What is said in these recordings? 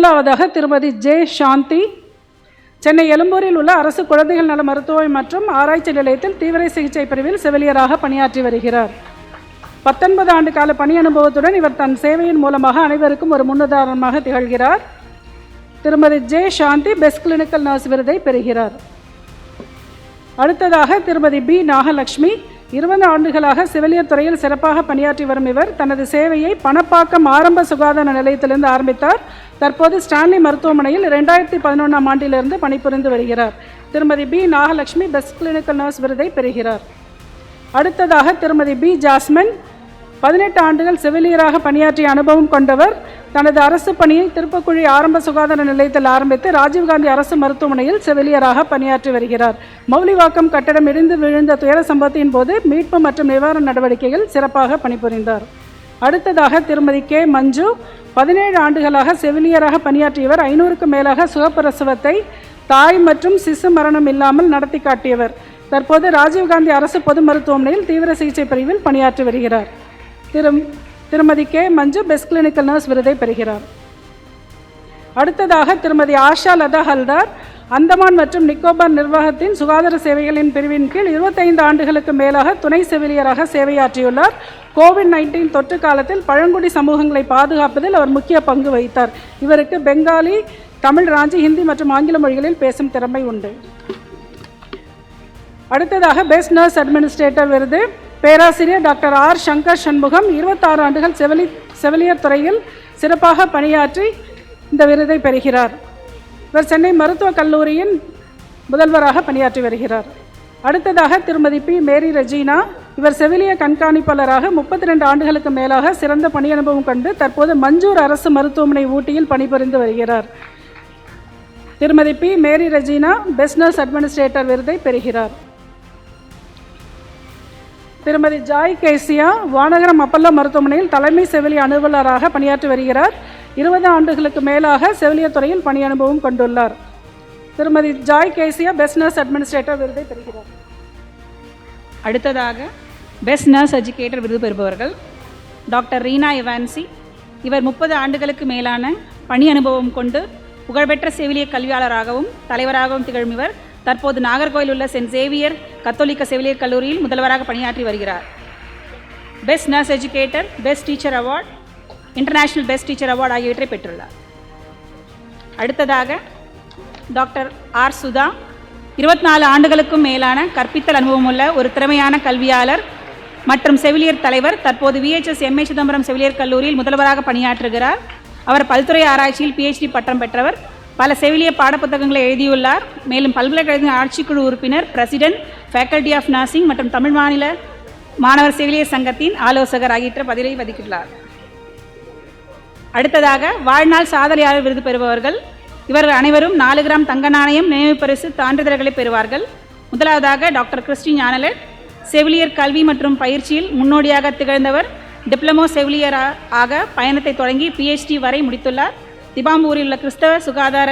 முதலாவதாக திருமதி ஜே. சாந்தி. சென்னை எழும்பூரில் உள்ள அரசு குழந்தைகள் நல மருத்துவ மற்றும் ஆராய்ச்சி நிலையத்தில் தீவிர சிகிச்சை பிரிவில் செவிலியராக பணியாற்றி வருகிறார். பத்தொன்பது ஆண்டு கால பணி அனுபவத்துடன் இவர் தன் சேவையின் மூலமாக அனைவருக்கும் ஒரு முன்னுதாரணமாக திகழ்கிறார். திருமதி J. Shanthi best clinical nurse விருதை பெறுகிறார். அடுத்ததாக திருமதி பி. நாகலட்சுமி இருபது ஆண்டுகளாக செவிலியர் துறையில் சிறப்பாக பணியாற்றி வரும் இவர் தனது சேவையை பணப்பாக்கம் ஆரம்ப சுகாதார நிலையத்திலிருந்து ஆரம்பித்தார். தற்போது ஸ்டான்லி மருத்துவமனையில் இரண்டாயிரத்தி பதினொன்றாம் ஆண்டிலிருந்து பணிபுரிந்து வருகிறார். திருமதி P Nagalakshmi best clinical nurse விருதை பெறுகிறார். அடுத்ததாக திருமதி பி ஜாஸ்மின் பதினெட்டு ஆண்டுகள் செவிலியராக பணியாற்றிய அனுபவம் கொண்டவர் தனது அரசு பணியை திருப்பக்குழி ஆரம்ப சுகாதார நிலையத்தில் ஆரம்பித்து ராஜீவ்காந்தி அரசு மருத்துவமனையில் செவிலியராக பணியாற்றி வருகிறார். மௌலிவாக்கம் கட்டடம் இடிந்து விழுந்த துயர சம்பவத்தின் போது மீட்பு மற்றும் நிவாரண நடவடிக்கையில் சிறப்பாக பணிபுரிந்தார். அடுத்ததாக திருமதி கே. மஞ்சு பதினேழு ஆண்டுகளாக செவிலியராக பணியாற்றியவர் ஐநூறுக்கும் மேலாக சுகப்பிரசவத்தை தாய் மற்றும் சிசு மரணம் இல்லாமல் நடத்தி காட்டியவர். தற்போது ராஜீவ்காந்தி அரசு பொது மருத்துவமனையில் தீவிர சிகிச்சை பிரிவில் பணியாற்றி வருகிறார். திரு திருமதி K. Manju best clinical nurse விருதை பெறுகிறார். அடுத்ததாக திருமதி ஆஷா லதா ஹல்தார் அந்தமான் மற்றும் நிக்கோபார் நிர்வாகத்தின் சுகாதார சேவைகளின் பிரிவின் கீழ் இருபத்தைந்து ஆண்டுகளுக்கு மேலாக துணை செவிலியராக சேவையாற்றியுள்ளார். கோவிட் நைன்டீன் தொற்று காலத்தில் பழங்குடி சமூகங்களை பாதுகாப்பதில் அவர் முக்கிய பங்கு வகித்தார். இவருக்கு பெங்காலி தமிழ் ராஞ்சி ஹிந்தி மற்றும் ஆங்கில மொழிகளில் பேசும் திறமை உண்டு. அடுத்ததாக பெஸ்ட் நர்ஸ் அட்மினிஸ்ட்ரேட்டர் விருது. பேராசிரியர் டாக்டர் ஆர் சங்கர் சண்முகம் இருபத்தாறு ஆண்டுகள் செவிலி செவிலியர் துறையில் சிறப்பாக பணியாற்றி இந்த விருதை பெறுகிறார். இவர் சென்னை மருத்துவக் கல்லூரியின் முதல்வராக பணியாற்றி வருகிறார். அடுத்ததாக திருமதி பி. மேரி ரெஜினா இவர் செவிலிய கண்காணிப்பாளராக முப்பத்தி ரெண்டு ஆண்டுகளுக்கு மேலாக சிறந்த பணி அனுபவம் கொண்டு தற்போது மஞ்சூர் அரசு மருத்துவமனை ஊட்டியில் பணிபுரிந்து வருகிறார். திருமதி P. Mary Regina business administrator விருதை பெறுகிறார். திருமதி ஜாய் கேசியா வானகரம் அப்பல்லோ மருத்துவமனையில் தலைமை செவிலிய அலுவலராக பணியாற்றி வருகிறார். இருபது ஆண்டுகளுக்கு மேலாக செவிலியர் துறையில் பணி அனுபவம் கொண்டுள்ளார். திருமதி ஜாய் கேசியா பிஸ்னஸ் அட்மினிஸ்ட்ரேட்டர் விருதை பெறுகிறார். அடுத்ததாக பெஸ்ட் நர்ஸ் எஜுகேட்டர் விருது பெறுபவர்கள் டாக்டர் ரீனா இவான்சி இவர் முப்பது ஆண்டுகளுக்கு மேலான பணி அனுபவம் கொண்டு புகழ்பெற்ற செவிலிய கல்வியாளராகவும் தலைவராகவும் திகழும் இவர் தற்போது நாகர்கோயில் உள்ள சென்ட் சேவியர் கத்தோலிக்க செவிலியர் கல்லூரியில் முதல்வராக பணியாற்றி வருகிறார். Best nurse educator best teacher award international best teacher award ஆகியவற்றை பெற்றுள்ளார். அடுத்ததாக டாக்டர் ஆர் சுதா இருபத்தி நாலு ஆண்டுகளுக்கும் மேலான கற்பித்தல் அனுபவமுள்ள ஒரு திறமையான கல்வியாளர் மற்றும் செவிலியர் தலைவர் தற்போது விஹெச்எஸ் எம்ஏ சிதம்பரம் செவிலியர் கல்லூரியில் முதல்வராக பணியாற்றுகிறார். அவர் பல்துறை ஆராய்ச்சியில் பிஹெச்டி பட்டம் பெற்றவர். பல செவிலிய பாடப்புத்தகங்களை எழுதியுள்ளார். மேலும் பல்கலைக்கழக ஆட்சிக்குழு உறுப்பினர் பிரசிடென்ட் ஃபேக்கல்டி ஆஃப் நர்சிங் மற்றும் தமிழ் மாநில மாணவர் செவிலியர் சங்கத்தின் ஆலோசகர் ஆகிய பதிலை வகித்துள்ளார் அடுத்ததாக வாழ்நாள் சாதனையாளர் விருது பெறுபவர்கள். இவர்கள் அனைவரும் நாலு கிராம் தங்க நாணயம் நினைவு பரிசு சான்றிதழ்களை பெறுவார்கள். முதலாவதாக டாக்டர் கிறிஸ்டி ஞானலட் செவிலியர் கல்வி மற்றும் பயிற்சியில் முன்னோடியாக திகழ்ந்தவர் டிப்ளமோ செவிலியர் ஆக பயணத்தை தொடங்கி பிஹெச்டி வரை முடித்துள்ளார். திபாம்பூரில் உள்ள கிறிஸ்தவ சுகாதார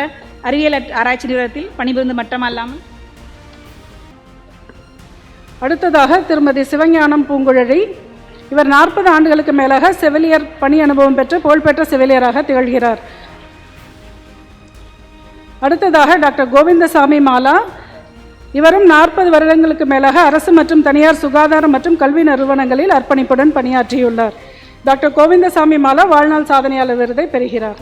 அறிவியல் ஆராய்ச்சி நிறுவனத்தில் பணிபுரிந்து மட்டுமல்லாமல். அடுத்ததாக திருமதி சிவஞானம் பூங்குழலி. இவர் நாற்பது ஆண்டுகளுக்கு மேலாக செவிலியர் பணி அனுபவம் பெற்று புகழ்பெற்ற செவிலியராக திகழ்கிறார். அடுத்ததாக டாக்டர் கோவிந்தசாமி மாலா. இவரும் நாற்பது வருடங்களுக்கு மேலாக அரசு மற்றும் தனியார் சுகாதாரம் மற்றும் கல்வி நிறுவனங்களில் அர்ப்பணிப்புடன் பணியாற்றியுள்ளார். டாக்டர் கோவிந்தசாமி மாலா வாழ்நாள் சாதனையாளர் விருதை பெறுகிறார்.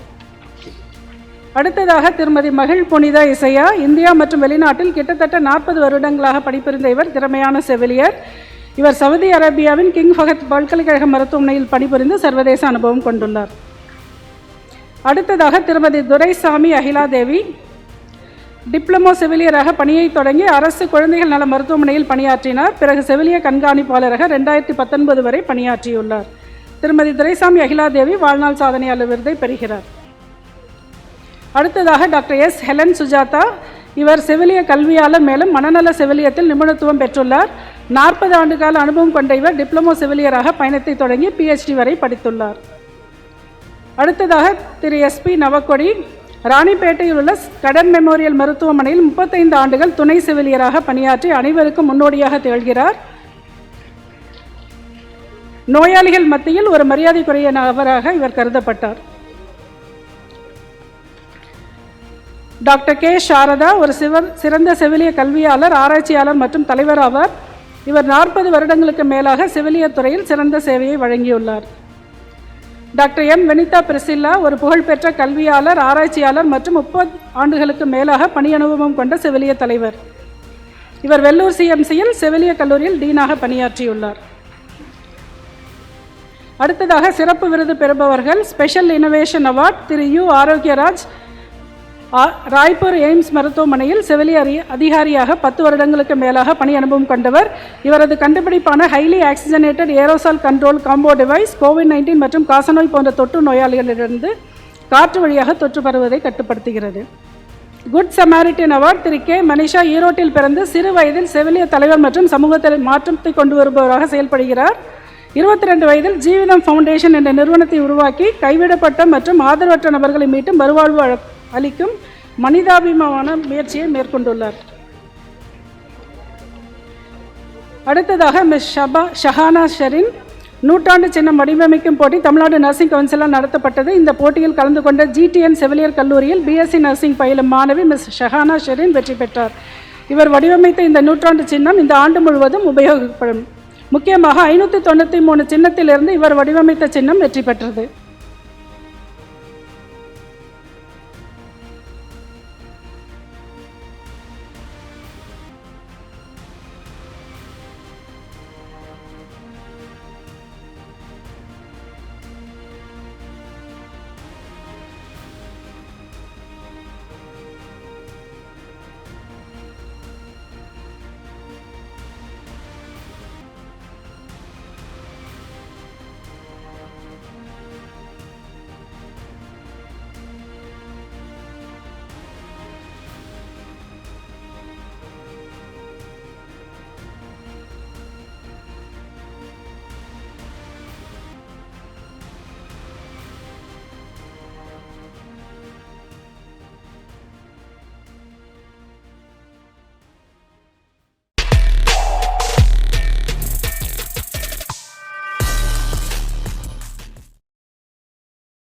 அடுத்ததாக திருமதி மகிழ் புனிதா இசையா இந்தியா மற்றும் வெளிநாட்டில் கிட்டத்தட்ட நாற்பது வருடங்களாக பணிபுரிந்த இவர் திறமையான செவிலியர். இவர் சவுதி அரேபியாவின் கிங் ஃபகத் பல்கலைக்கழக மருத்துவமனையில் பணிபுரிந்து சர்வதேச அனுபவம் கொண்டுள்ளார். அடுத்ததாக திருமதி துரைசாமி அகிலாதேவி டிப்ளமோ செவிலியராக பணியை தொடங்கி அரசு குழந்தைகள் நல மருத்துவமனையில் பணியாற்றினார். பிறகு செவிலிய கண்காணிப்பாளராக ரெண்டாயிரத்தி பத்தொன்பது வரை பணியாற்றியுள்ளார். திருமதி துரைசாமி அகிலாதேவி வாழ்நாள் சாதனையாளர் விருதை பெறுகிறார். அடுத்ததாக டாக்டர் எஸ் ஹெலன் சுஜாதா. இவர் செவிலிய கல்வியாளர் மேலும் மனநல செவிலியத்தில் நிபுணத்துவம் பெற்றுள்ளார். நாற்பது ஆண்டு கால அனுபவம் கொண்ட இவர் டிப்ளமோ செவிலியராக பயணத்தை தொடங்கி பிஹெச்டி வரை படித்துள்ளார். அடுத்ததாக திரு எஸ்பி நவக்கொடி. ராணிப்பேட்டையில் உள்ள கடன் மெமோரியல் மருத்துவமனையில் முப்பத்தைந்து ஆண்டுகள் துணை செவிலியராக பணியாற்றி அனைவருக்கும் முன்னோடியாக திகழ்கிறார். நோயாளிகள் மத்தியில் ஒரு மரியாதைக்குரிய நபராக இவர் கருதப்பட்டார். Doctor K. சாரதா ஒரு சிவர் சிறந்த செவிலிய கல்வியாளர் ஆராய்ச்சியாளர் மற்றும் தலைவர் ஆவார். இவர் நாற்பது வருடங்களுக்கு மேலாக செவிலியர் துறையில் சிறந்த சேவையை வழங்கியுள்ளார். Doctor M. வெனிதா பிரசில்லா ஒரு புகழ்பெற்ற கல்வியாளர் ஆராய்ச்சியாளர் மற்றும் முப்பது ஆண்டுகளுக்கு மேலாக பணி அனுபவம் கொண்ட செவிலிய தலைவர். இவர் வெள்ளூர் சிஎம்சியில் செவிலிய கல்லூரியில் டீனாக பணியாற்றியுள்ளார். அடுத்ததாக சிறப்பு விருது பெறுபவர்கள் ஸ்பெஷல் இனோவேஷன் அவார்ட் திரு யு. ஆரோக்கியராஜ் ராய்ப்பூர் எய்ம்ஸ் மருத்துவமனையில் செவிலிய அதிகாரியாக பத்து வருடங்களுக்கு மேலாக பணி அனுபவம் கொண்டவர். இவரது கண்டுபிடிப்பான highly oxygenated aerosol control combo device COVID nineteen மற்றும் காசநோய் போன்ற தொற்று நோயாளிகளிலிருந்து காற்று வழியாக தொற்று பரவுவதை கட்டுப்படுத்துகிறது. குட் சமாரிட்டின் அவார்ட் திரு கே. மனிஷா ஈரோட்டில் பிறந்து சிறு வயதில் செவிலிய தலைவர் மற்றும் சமூகத்தில் மாற்றத்தை கொண்டு வருபவராக செயல்படுகிறார். இருபத்தி ரெண்டு வயதில் ஜீவிதம் ஃபவுண்டேஷன் என்ற நிறுவனத்தை உருவாக்கி கைவிடப்பட்ட மற்றும் ஆதரவற்ற நபர்களை மீட்டும் மறுவாழ்வு அளிக்கும் மனிதாபிமான முயற்சியை மேற்கொண்டுள்ளார். அடுத்ததாக மிஸ் ஷபா ஷஹானா ஷெரின் நூற்றாண்டு சின்னம் வடிவமைக்கும் போட்டி தமிழ்நாடு நர்சிங் கவுன்சிலால் நடத்தப்பட்டது. இந்த போட்டியில் கலந்து கொண்ட ஜிடிஎன் செவிலியர் கல்லூரியில் பிஎஸ்சி நர்சிங் பயிலும் மாணவி மிஸ் ஷஹானா ஷெரின் வெற்றி பெற்றார். இவர் வடிவமைத்த இந்த நூற்றாண்டு சின்னம் இந்த ஆண்டு முழுவதும் உபயோகப்படும் முக்கியமாக ஐநூற்றி தொண்ணூற்றி மூணு சின்னத்திலிருந்து இவர் வடிவமைத்த சின்னம் வெற்றி பெற்றது.